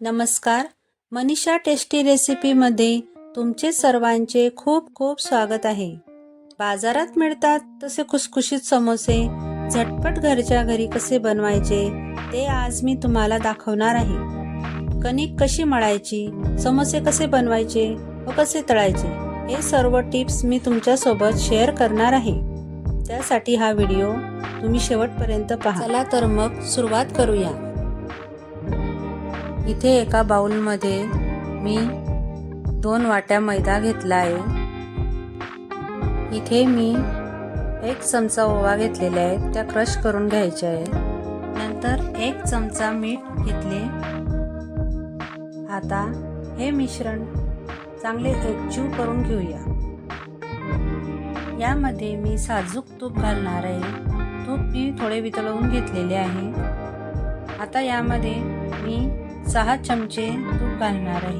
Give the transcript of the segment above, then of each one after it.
नमस्कार. मनीषा टेस्टी रेसिपीमध्ये तुमचे सर्वांचे खूप खूप स्वागत आहे. बाजारात मिळतात तसे खुसखुशीत समोसे झटपट घरच्या घरी कसे बनवायचे ते आज मी तुम्हाला दाखवणार आहे. कणिक कशी मळायची समोसे कसे बनवायचे व कसे तळायचे हे सर्व टिप्स मी तुमच्यासोबत शेअर करणार आहे. त्यासाठी हा व्हिडिओ तुम्ही शेवटपर्यंत पाहा. चला तर मग सुरुवात करूया. इथे एका बाउलमध्ये मी दोन वाट्या मैदा घेतला आहे इथे मी एक चमचा ओवा घेतलेला आहे त्या क्रश करून घ्यायच्या आहे. नंतर एक चमचा मीठ घेतले. आता हे मिश्रण चांगले एकजीव करून घेऊया. यामध्ये मी साजूक तूप घालणार आहे. तूप मी थोडे वितळवून घेतलेले आहे. आता यामध्ये मी सहा चमचे तूप घालणार आहे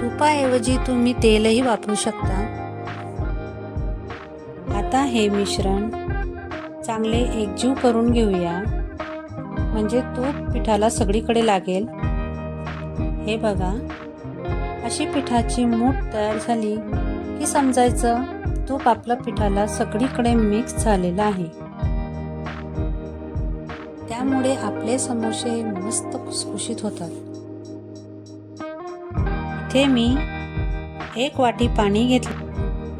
तुपाऐवजी तुम्ही तेलही वापरू शकता. आता हे मिश्रण चांगले एकजीव करून घेऊया. म्हणजे तूप पिठाला सगळीकडे लागेल. हे बघा. अशी पिठाची मूठ तयार झाली की समजायचं तूप आपल्या पिठाला सगळीकडे मिक्स झालेलं आहे. त्यामुळे आपले समोसे मस्त खुसखुशीत होतात. इथे मी एक वाटी पाणी घेतले.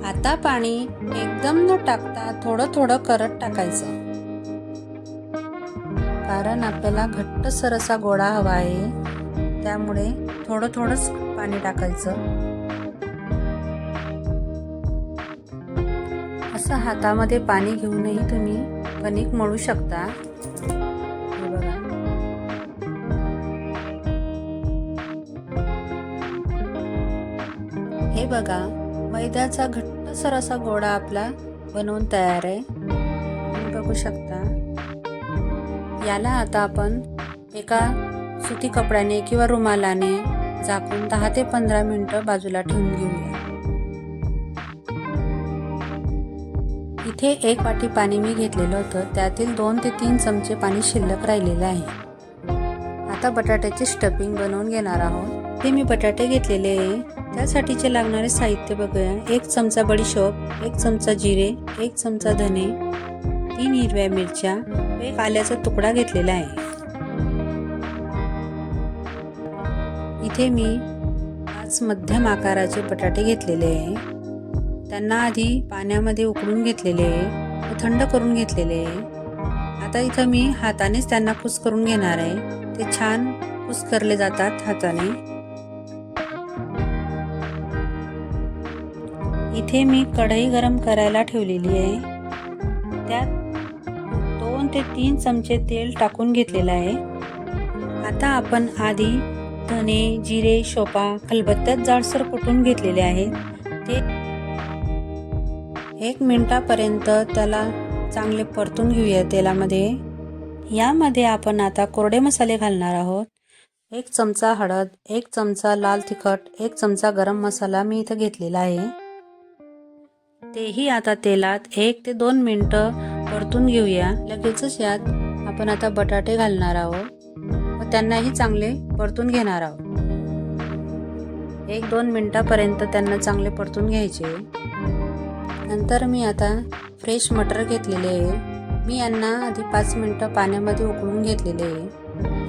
आता पाणी एकदम न टाकता थोडं थोडं करत टाकायचं. कारण आपल्याला घट्ट सरसा गोळा हवा आहे. त्यामुळे थोडं थोडंच पाणी टाकायचं. असं हातामध्ये पाणी घेऊनही तुम्ही कणिक मळू शकता. हे बघा मैद्याचा घट्टसर असा गोळा आपला बनवून तयार आहे. तुम्ही बघू शकता. याला आता आपण एका सुती कपड्याने किंवा रुमालाने झाकून दहा ते पंधरा मिनटं बाजूला ठेवून घेऊया. इथे एक वाटी पाणी मी घेतलेलं होतं. त्यातील दोन ते तीन चमचे पाणी शिल्लक राहिलेलं आहे. आता बटाट्याची स्टफिंग बनवून घेणार आहोत. इथे मी बटाटे घेतलेले आहे. त्यासाठीचे लागणारे साहित्य बघूया. एक चमचा बडीशोप एक चमचा जिरे एक चमचा धने तीन हिरव्या मिरच्या व एक आल्याचा तुकडा घेतलेला आहे. इथे मी पाच मध्यम आकाराचे बटाटे घेतलेले आहे. त्यांना आधी पाण्यामध्ये उकळून घेतलेले आहे व थंड करून घेतलेले आहे. आता इथं मी हातानेच त्यांना कुस करून घेणार आहे. ते छान कुस करले जातात हाताने. इथे मी कढई गरम करायला ठेवलेली आहे. त्यात दोन ते तीन चमचे तेल टाकून घेतलेलं आहे. आता आपण आधी धने जिरे शोपा खलबत्त्यात जाडसर कुटून घेतलेले आहे. ते एक मिनटापर्यंत त्याला चांगले परतून घेऊया तेलामध्ये. यामध्ये आपण आता कोरडे मसाले घालणार आहोत. एक चमचा हळद एक चमचा लाल तिखट एक चमचा गरम मसाला मी इथं घेतलेला आहे. तेही आता तेलात एक ते दोन मिनटं परतून घेऊया. लगेचच यात आपण आता बटाटे घालणार आहोत व त्यांनाही चांगले परतून घेणार आहोत. एक दोन मिनटापर्यंत त्यांना चांगले परतून घ्यायचे. नंतर मी आता फ्रेश मटर घेतलेले आहे. मी यांना आधी पाच मिनटं पाण्यामध्ये उकळून घेतलेले आहे.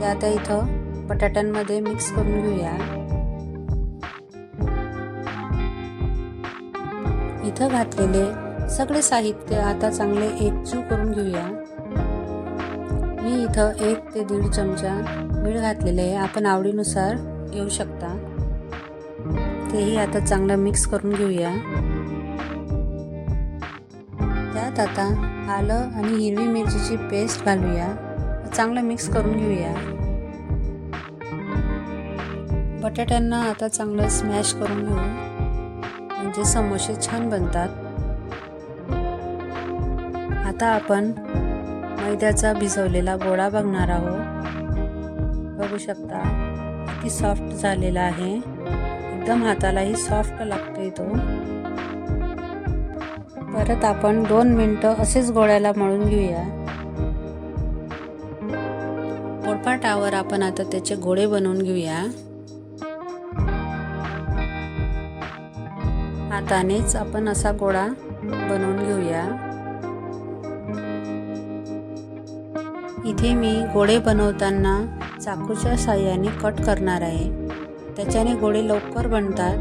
ते आता इथं बटाट्यांमध्ये मिक्स करून घेऊया. इथं घातलेले सगळे साहित्य आता चांगले एकजीव करून घेऊया. मी इथं एक ते दीड चमचा मीठ घातलेले आहे. आपण आवडीनुसार घेऊ शकता. तेही आता चांगलं मिक्स करून घेऊया. त्यात आता आलं आणि हिरवी मिरचीची पेस्ट घालूया. चांगलं मिक्स करून घेऊया. बटाट्यांना आता चांगलं स्मॅश करून घेऊ. म्हणजे समोसे छान बनतात. आता आपण मैद्याचा भिजवलेला गोळा बघणार आहोत. बघू शकता किती सॉफ्ट झालेला आहे. एकदम हातालाही सॉफ्ट लागतोय तो. परत आपण दोन मिनटं असेच गोळ्याला मळून घेऊया. पोळपाटावर आपण आता त्याचे गोळे बनवून घेऊया. हातानेच आपण असा गोळा बनवून घेऊया. इथे मी गोळे बनवताना चाकूच्या साह्याने कट करणार आहे. त्याच्याने गोळे लवकर बनतात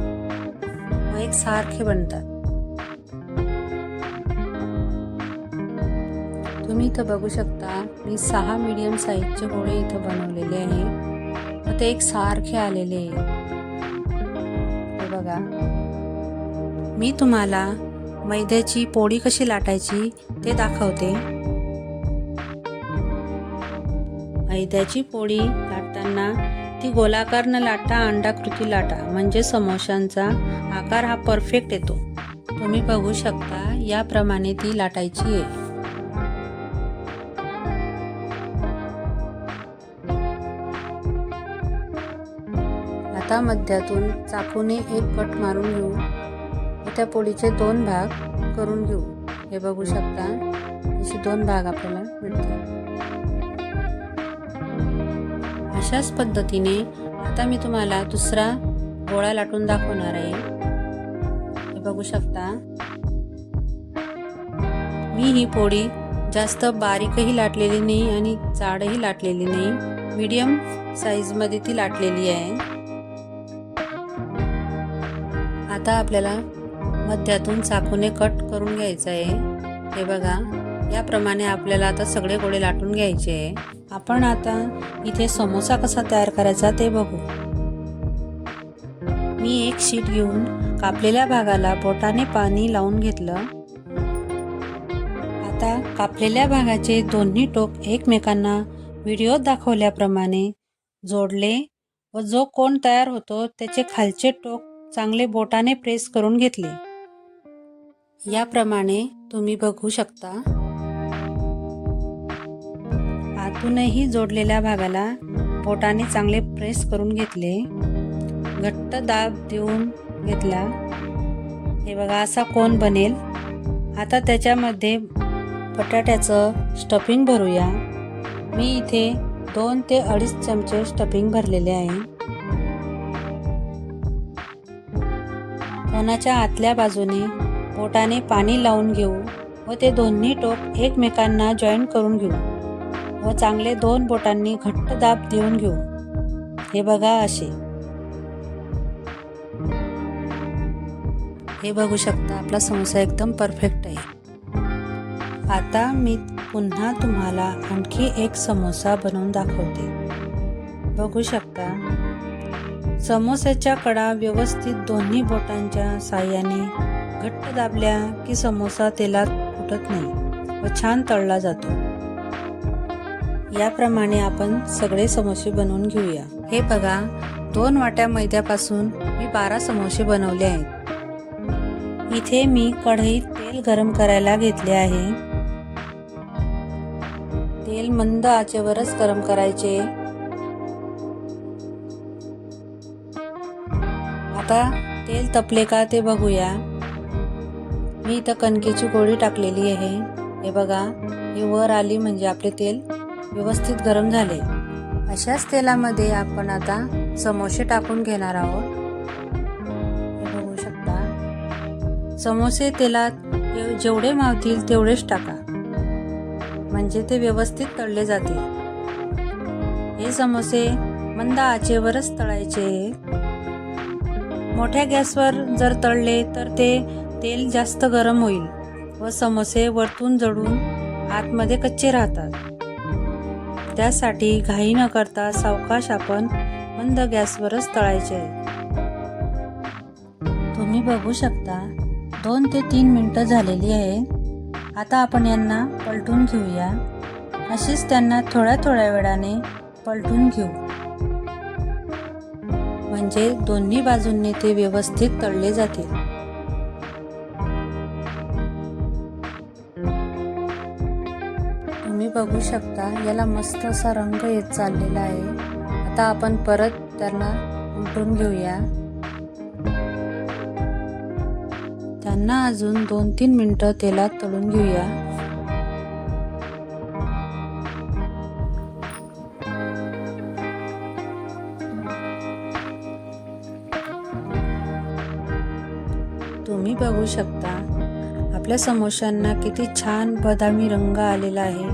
व एक सारखे बनतात. तुम्ही इथं बघू शकता मी सहा मीडियम साईजचे गोळे इथं बनवलेले आहे. व ते एक सारखे आलेले आहे. बघा. मी तुम्हाला मैद्याची पोळी कशी लाटायची ते दाखवते. मैद्याची पोळी लाटताना ती गोलाकार न लाटा अंडाकृती लाटा म्हणजे समोशांचा आकार हा परफेक्ट येतो. तुम्ही बघू शकता याप्रमाणे ती लाटायची आहे. आता मध्यातून चाकूने एक कट मारून घेऊ. त्या पोळीचे दोन भाग करून घेऊ. हे बघू शकता असे दोन भाग आपल्याला मिळतात. अशाच पद्धतीने आता मी तुम्हाला दुसरा गोळा लाटून दाखवणार आहे. हे बघू शकता. मी ही पोळी जास्त बारीकही लाटलेली नाही आणि जाडही लाटलेली नाही. मीडियम साईजमध्ये ती लाटलेली आहे. आता आपल्याला मध्यातून चाकूने कट करून घ्यायचं आहे हे बघा याप्रमाणे आपल्याला आता सगळे गोळे लाटून घ्यायचे आहे. आपण आता इथे समोसा कसा तयार करायचा ते बघू. मी एक शीट घेऊन कापलेल्या भागाला बोटाने पाणी लावून घेतलं. आता कापलेल्या भागाचे दोन्ही टोक एकमेकांना व्हिडिओत दाखवल्याप्रमाणे जोडले व जो कोण तयार होतो त्याचे खालचे टोक चांगले बोटाने प्रेस करून घेतले. याप्रमाणे तुम्ही बघू शकता. आतूनही जोडलेल्या भागाला बोटाने चांगले प्रेस करून घेतले. घट्ट दाब देऊन घेतला. हे बघा असा कोण बनेल. आता त्याच्यामध्ये बटाट्याचं स्टफिंग भरूया. मी इथे दोन ते अडीच चमचे स्टफिंग भरलेले आहे. कोणाच्या आतल्या बाजूने बोटाने पाणी लावून घेऊ व ते दोन्ही टोक एकमेकांना जॉईन करून घेऊ व चांगले दोन बोटांनी घट्ट दाब देऊन घेऊ. हे बघा असे. हे बघू शकता आपला समोसा एकदम परफेक्ट आहे. आता मी पुन्हा तुम्हाला आणखी एक समोसा बनवून दाखवते. बघू शकता समोस्याच्या कडा व्यवस्थित दोन्ही बोटांच्या साह्याने घट्ट दाबल्या की समोसा तेलात फुटत नाही व छान तळला जातो. याप्रमाणे आपण सगळे समोसे बनवून घेऊया. हे बघा दोन वाट्या मैद्यापासून मी बारा समोसे बनवले आहेत. इथे मी कढईत तेल गरम करायला घेतले आहे. तेल मंद आचेवरच गरम करायचे. आता तेल तपले का ते बघूया. मी इथं कणकेची गोळी टाकलेली आहे. हे बघा हे वर आली म्हणजे आपले तेल व्यवस्थित गरम झाले. अशाच तेलामध्ये आपण आता समोसे टाकून घेणार आहोत. हे बघू शकता. समोसे तेलात जेवढे मावतील तेवढेच टाका. म्हणजे ते व्यवस्थित तळले जातील. हे समोसे मंद आचेवरच तळायचे. मोठ्या गॅसवर जर तळले तर ते तेल जास्त गरम होईल व समोसे वरतून जळून आतमध्ये कच्चे राहतात. त्यासाठी घाई न करता सावकाश आपण मंद गॅसवरच तळायचे. आहे तुम्ही बघू शकता दोन ते तीन मिनटं झालेली आहेत आता आपण यांना पलटून घेऊया. अशीच त्यांना थोड्या थोड्या वेळाने पलटून घेऊ. म्हणजे दोन्ही बाजूंनी ते व्यवस्थित तळले जातील. तुम्ही बघू शकता याला मस्त असा रंग येत चाललेला आहे. आता आपण परत त्यांना उलटून घेऊया. त्यांना अजून दोन तीन मिनटं तेलात तळून घेऊया. तुम्ही बघू शकता. आपल्या समोश्यांना किती छान बदामी रंग आलेला आहे.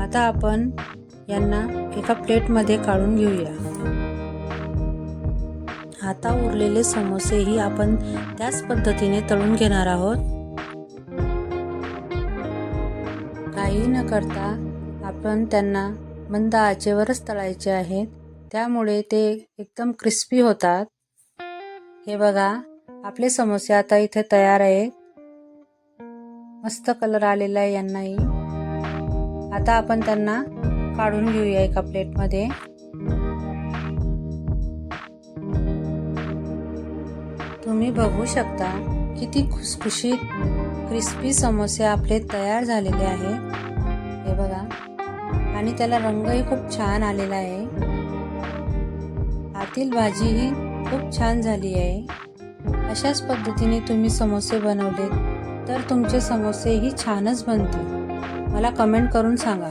आता आपण यांना एका प्लेटमध्ये काढून घेऊया. आता उरलेले समोसेही आपण त्याच पद्धतीने तळून घेणार आहोत. काही न करता आपण त्यांना मंद आचेवरच तळायचे आहेत. त्यामुळे ते एकदम क्रिस्पी होतात. हे बघा आपले समोसे आता इथे तयार आहेत मस्त कलर आलेला आहे यांनाही. आता आपण त्यांना काढून घेऊया एका प्लेटमध्ये तुम्ही बघू शकता किती खुसखुशीत क्रिस्पी समोसे आपले तयार झालेले आहेत हे बघा. आणि त्याला रंगही खूप छान आलेला आहे. आतील भाजीही खूप छान झाली आहे. अशाच पद्धतीने तुम्ही समोसे बनवले तर तुमचे समोसेही छानच बनतील. मला कमेंट करून सांगा.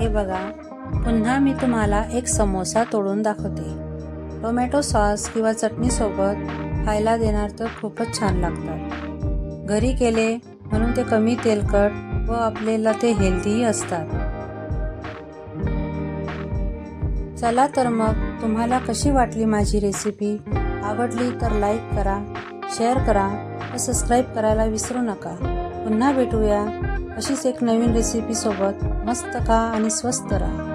हे बघा पुन्हा मी तुम्हाला एक समोसा तोडून दाखवते. टोमॅटो सॉस किंवा चटणीसोबत खायला देणार तर खूपच छान लागतात. घरी केले म्हणून ते कमी तेलकट व आपल्याला ते हेल्दीही असतात. चला तर मग तुम्हाला कशी वाटली माझी रेसिपी आवडली तर लाईक करा शेअर करा व सबस्क्राईब करायला विसरू नका. पुन्हा भेटूया अशीच एक नवीन रेसिपीसोबत मस्त खा आणि स्वस्त राहा.